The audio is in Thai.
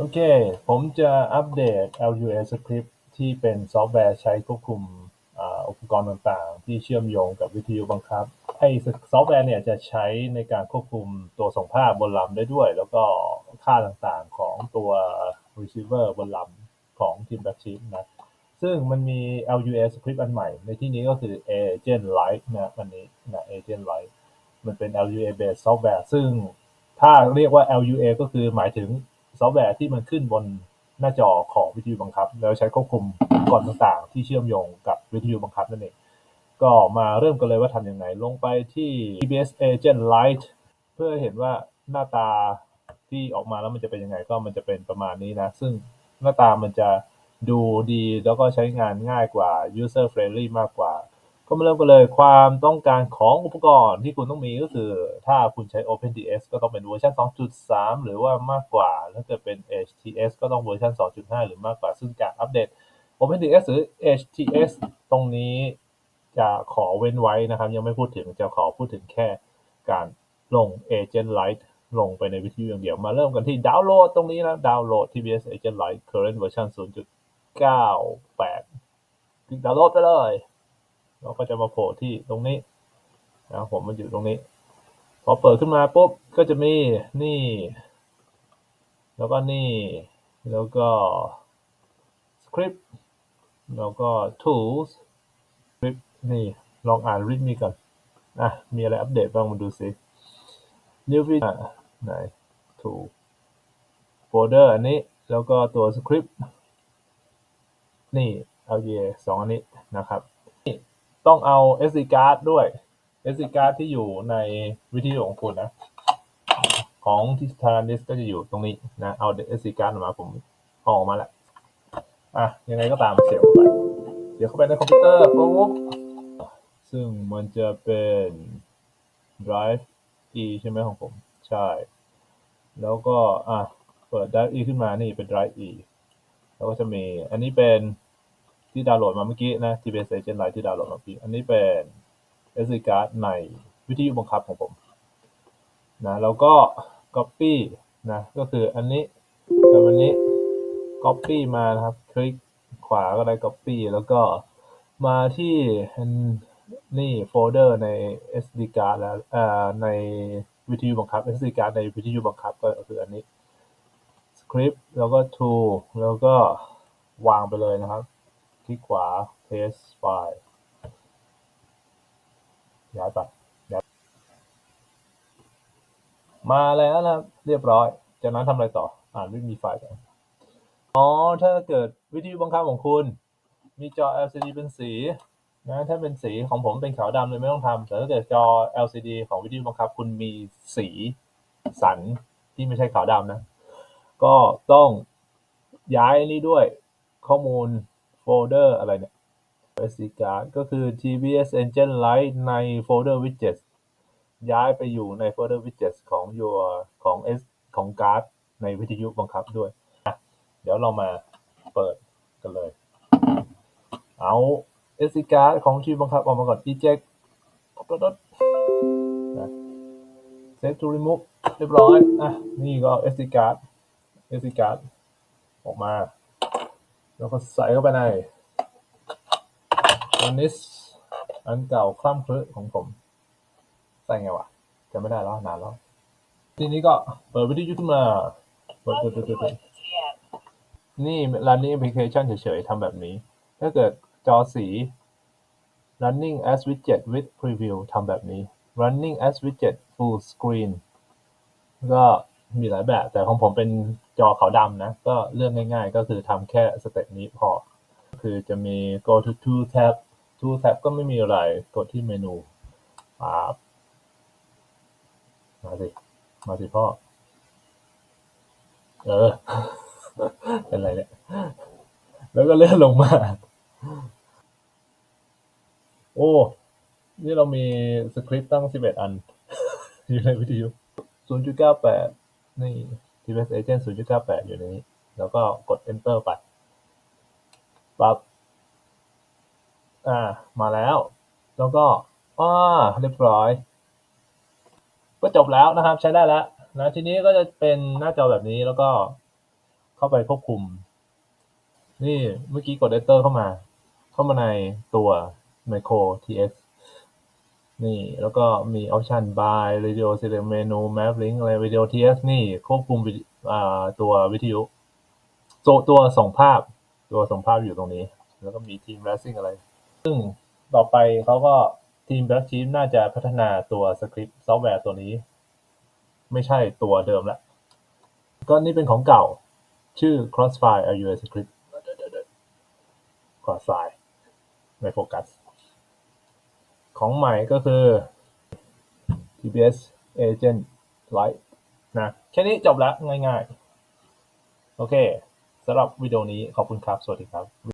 โอเค ผมจะอัปเดต LUA script ที่เป็นซอฟต์แวร์ใช้ควบคุมอุปกรณ์ต่างๆ ที่เชื่อมโยงกับวิทยุบังคับไอ้ซอฟต์แวร์เนี่ยจะใช้ในการควบคุมตัวส่งภาพบนลำได้ด้วย แล้วก็ค่าต่างๆของตัว receiver บนลำของ Team b a c k s h i p นะ ซึ่งมันมี LUA script อันใหม่ ในที่นี้ก็คือ Agent Lite นะอันนี้นะ Agent Lite มันเป็น LUA based software ซึ่งถ้าเรียกว่า LUA ก็คือหมายถึง ซอฟต์แวร์ที่มันขึ้นบนหน้าจอของวิทยุบังคับ แล้วใช้ควบคุมอุปกรณ์ต่างๆ ที่เชื่อมโยงกับวิทยุบังคับนั่นเองก็มาเริ่มกันเลยว่าทำยังไง ลงไปที่ TBS Agent Lite เพื่อเห็นว่าหน้าตาที่ออกมาแล้วมันจะเป็นยังไงก็มันจะเป็นประมาณนี้นะ ซึ่งหน้าตามันจะดูดีแล้วก็ใช้งานง่ายกว่า user friendly มากกว่า ก็มาเริ่มกันเลยความต้องการของอุปกรณ์ที่คุณต้องมีก็คือ ถ้าคุณใช้ OpenDS ก็ต้องเป็นเวอร์ชัน 2.3 หรือว่ามากกว่า ถ้าเกิดเป็น HTS ก็ต้องเวอร์ชัน 2.5 หรือมากกว่า ซึ่งการอัปเดต OpenDS หรือ HTS ตรงนี้จะขอเว้นไว้นะครับ ยังไม่พูดถึงจะขอพูดถึงแค่การลง Agent Lite ลงไปในวิทยุอย่างเดียว มาเริ่มกันที่ดาวน์โหลดตรงนี้นะดาวน์โหลด TBS Agent Lite current version 0.98คลิกดาวน์โหลดไปเลย เราก็จะมาโผล่ที่ตรงนี้นะผมมันอยู่ตรงนี้ พอเปิดขึ้นมาปุ๊บก็จะมีนี่ แล้วก็นี่ แล้วก็ script แล้วก็ tools script นี่ลองอ่าน read me ก่อนอะมีอะไรอัปเดตบ้างมาดูสิ new feature ไหน t o o folder อันนี้แล้วก็ตัว script นี่ LGA สองอันนี้นะครับ ต้องเอา SD card ด้วย SD card ที่อยู่ในวิทยุของคุณนะ ของที่ทารานิสก็จะอยู่ตรงนี้นะ เอา SD card ออกมาผมอออกมาแล้วอะยังไงก็ตามเสียบเข้าไปเสียบเข้าไปในคอมพิวเตอร์ปุ๊บซึ่งมันจะเป็น drive e ใช่ไหมของผม ใช่ แล้วก็อะเปิด drive e ขึ้นมานี่เป็น drive e แล้วก็จะมีอันนี้เป็น ที่ดาวน์โหลดมาเมื่อกี้นะ TBS Agent Lite ที่ดาวน์โหลดมาเมื่อกี้ อันนี้เป็น SD card ในวิทยุบังคับของผมนะแล้วก็ copy นะก็คืออันนี้กับอันนี้ copy มานะครับ คลิกขวาก็ได้ copy แล้วก็มาที่นี่โฟลเดอร์ใน SD card แล้วเอ่อในวิทยุบังคับ SD card ในวิทยุบังคับก็คืออันนี้ script แล้วก็ tool แล้วก็วางไปเลยนะครับ คลิกขวา paste file ย้ายไปย้ามาแล้วนะครับ เรียบร้อย จากนั้นทำอะไรต่อ อ่านวิมีไฟล์กันอ๋อ ถ้าเกิดวิทยุบังคับของคุณ มีจอ LCD เป็นสีนะถ้าเป็นสีของผมเป็นขาวดำเลยไม่ต้องทำแต่ถ้าเกิดจอ LCD ของวิทยุบังคับ คุณมีสีสันที่ไม่ใช่ขาวดำนะ ก็ต้องย้ายนี่ด้วยข้อมูล โฟลเดอร์อะไรเนี่ย SD card ก็คือ TBS Agent Lite ในโฟลเดอร์ widgets ย้ายไปอยู่ในโฟลเดอร์ widgets ของ your ของ S ของการ์ดในวิทยุบังคับด้วยอะเดี๋ยวเรามาเปิดกันเลย เอา SD card ของที่บังคับออกมาก่อน eject นะ save to remove เรียบร้อย อะ นี่ก็ SD card SD card ออกมา แล้วก็ใส่เข้าไปในอันนี้อันเก่าคล่ำคลึของผม ใส่ไงวะจำไม่ได้แล้วนานแล้ว ทีนี้ก็เปิดวิทยุขึ้นมาเปิดเปิดเปิดเปิดเปิดนี่ running application เฉยๆทำแบบนี้ ถ้าเกิดจอสี running as widget with preview ทำแบบนี้ running as widget full screen ก็ มีหลายแบบ แต่ของผมเป็นจอขาวดำนะ ก็เลือกง่ายๆ ก็คือทำแค่สเต็ปนี้พอ คือจะมี go to tool tab tool tab ก็ไม่มีอะไร กดที่เมนูปั๊บมาสิ มาสิพ่อ เออ เป็นไรเนี่ย แล้วก็เลื่อนลงมา โอ้ นี่เรามีสคริปต์ตั้ง 11 อัน อยู่ในวิทยุ0.98 นี่ TBS Agent 0.98 อยู่ในนี้ แล้วก็กด enter ไปปั๊บอ่า มาแล้ว แล้วก็อ่าเรียบร้อย ก็จบแล้วนะครับ ใช้ได้แล้วนะทีนี้ก็จะเป็นหน้าจอแบบนี้แล้วก็เข้าไปควบคุม นี่เมื่อกี้กด enter เข้ามา เข้ามาในตัว micro ts นี่ แล้วก็มี option by radio select menu map link อะไร radio ts นี่ควบคุมวิดีอ่าตัววิทยุตัวตัวส่งภาพ ตัวส่งภาพอยู่ตรงนี้ แล้วก็มีทีม racing อะไร ซึ่งต่อไปเขาก็ทีม Black Sheep น่าจะพัฒนาตัวสคริปต์ซอฟต์แวร์ตัวนี้ ไม่ใช่ตัวเดิมละก็นี่เป็นของเก่าชื่อ Crossfire iOS Script Crossfire ไม่โฟกัส ของใหม่ก็คือ TBS Agent Lite นะ แค่นี้จบแล้วง่ายๆ โอเคสำหรับวิดีโอนี้ขอบคุณครับ สวัสดีครับ